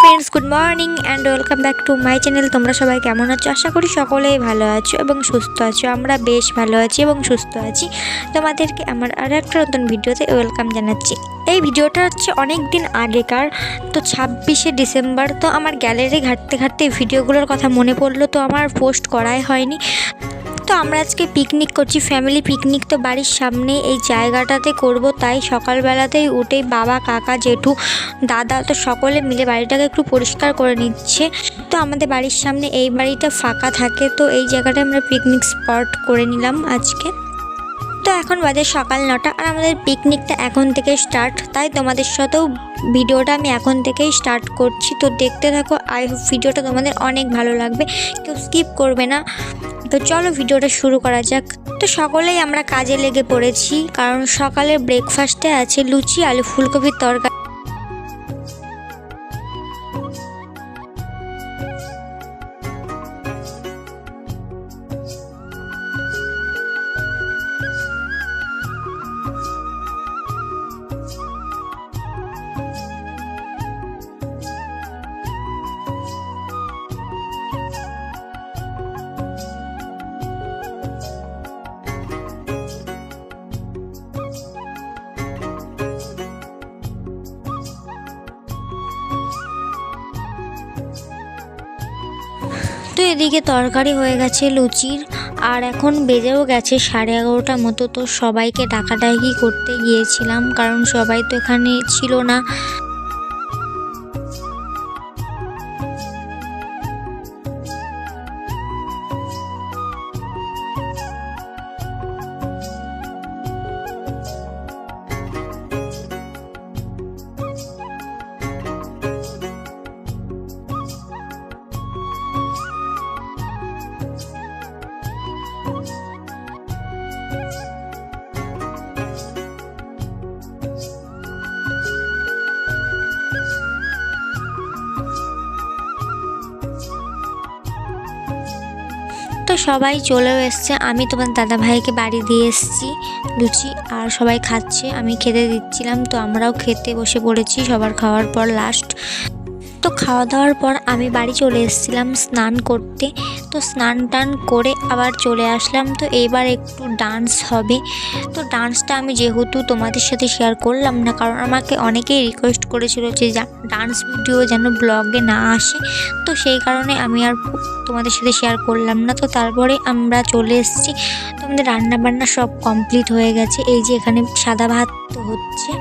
Friends good morning and welcome back to my channel তোমরা সবাই কেমন আছো? আশা করি সকলেই ভালো আছো এবং সুস্থ আছো। আমরা বেশ ভালো আছি এবং সুস্থ আছি। তোমাদেরকে আমার আর একটা নতুন ভিডিওতে ওয়েলকাম জানাচ্ছি। এই ভিডিওটা হচ্ছে অনেক দিন আগেকার, তো ছাব্বিশে ডিসেম্বর, তো আমার গ্যালারি ঘাটতে ঘাটতে ভিডিওগুলোর কথা মনে পড়ল, তো আমার পোস্ট করাই হয়নি। তো আমরা আজকে পিকনিক করছি। ফ্যামিলি পিকনিক তো বাড়ির সামনে এই জায়গাটাতে করব, তাই সকালবেলাতেই উঠেই বাবা, কাকা, জেঠু, দাদা তো সকলে মিলে বাড়িটাকে একটু পরিষ্কার করে নিচ্ছে। তো আমাদের বাড়ির সামনে এই বাড়িটা ফাঁকা থাকে, তো এই জায়গাটা আমরা পিকনিক স্পট করে নিলাম আজকে। তো এখন বাজে সকাল নটা, আর আমাদের পিকনিকটা এখন থেকে স্টার্ট তাই তোমাদের সাথেও ভিডিওটা আমি এখন থেকেই স্টার্ট করছি। তো দেখতে থাকো আই হোপ ভিডিওটা তোমাদের অনেক ভালো লাগবে। কেউ স্কিপ করবে না। তো চলো ভিডিওটা শুরু করা যাক। তো সকলেই আমরা কাজে লেগে পড়েছি, কারণ সকালের ব্রেকফাস্টে আছে লুচি, আলু ফুলকপির তরকারি এদিকে তরকারি হয়ে গেছে লুচির, আর এখন বেজেও গেছে সাড়ে এগারোটার মতো, তো সবাইকে ডাকাডাকি করতে গিয়েছিলাম, কারণ সবাই তো এখানে ছিল না। সবাই চলেও এসছে। আমি তোমার দাদা ভাইকে বাড়ি দিয়ে এসেছি, লুচি আর সবাই খাচ্ছে। আমি খেতে দিচ্ছিলাম, তো আমরাও খেতে বসে পড়েছি সবার খাওয়ার পর লাস্ট তো খাওয়া দাওয়ার পর আমি বাড়ি চলে এসেছিলাম স্নান করতে। তো স্নান টান করে আবার চলে আসলাম। তো এবার একটু ডান্স হবে। তো ডান্সটা আমি যেহেতু তোমাদের সাথে শেয়ার করলাম না, কারণ আমাকে অনেকেই রিকোয়েস্ট করেছিল যে ডান্স ভিডিও যেন ব্লগে না আসে। তো সেই কারণে আমি আর তোমাদের সাথে শেয়ার করলাম না। তো তারপরে আমরা চলে এসেছি। তো আমাদের রান্না বান্না সব কমপ্লিট হয়ে গেছে। এই যে এখানে সাদা ভাত তো হচ্ছে।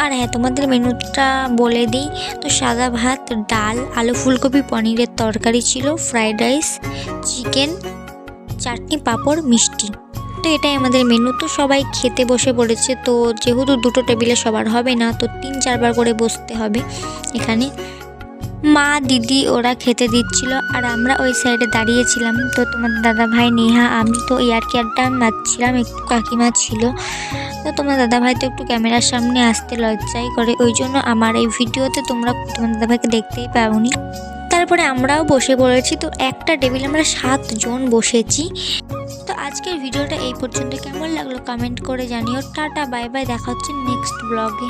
আর হ্যাঁ তোমাদের মেনুটা বলে দিই। তো সাদা ভাত, ডাল, আলু ফুলকপি, পনিরের তরকারি ছিল, fried rice, chicken, chutney, papad, মিষ্টি। তো এটাই আমাদের মেনু। তো সবাই খেতে বসে পড়েছে। তো যেহেতু দুটো টেবিলে সবার হবে না, তো তিন চারবার করে বসতে হবে এখানে। মা, দিদি, ওরা খেতে দিচ্ছিল আর আমরা ওই সাইডে দাঁড়িয়েছিলাম। তো তোমার দাদা ভাই নেহা, আমি তো ইয়ার কেয়ারটা মারছিলাম, একটু কাকিমা ছিল। তো তোমার দাদা ভাই তো একটু ক্যামেরার সামনে আসতে লজ্জাই করে। ওই জন্য আমার এই ভিডিওতে তোমরা তোমার দাদা ভাইকে দেখতেই পাওনি। তারপরে আমরাও বসে পড়েছি। তো একটা টেবিলে আমরা সাতজন বসেছি। তো আজকের ভিডিওটা এই পর্যন্ত। কেমন লাগল কমেন্ট করে জানিও। Tata, bye bye. দেখা হচ্ছে নেক্সট ব্লগে।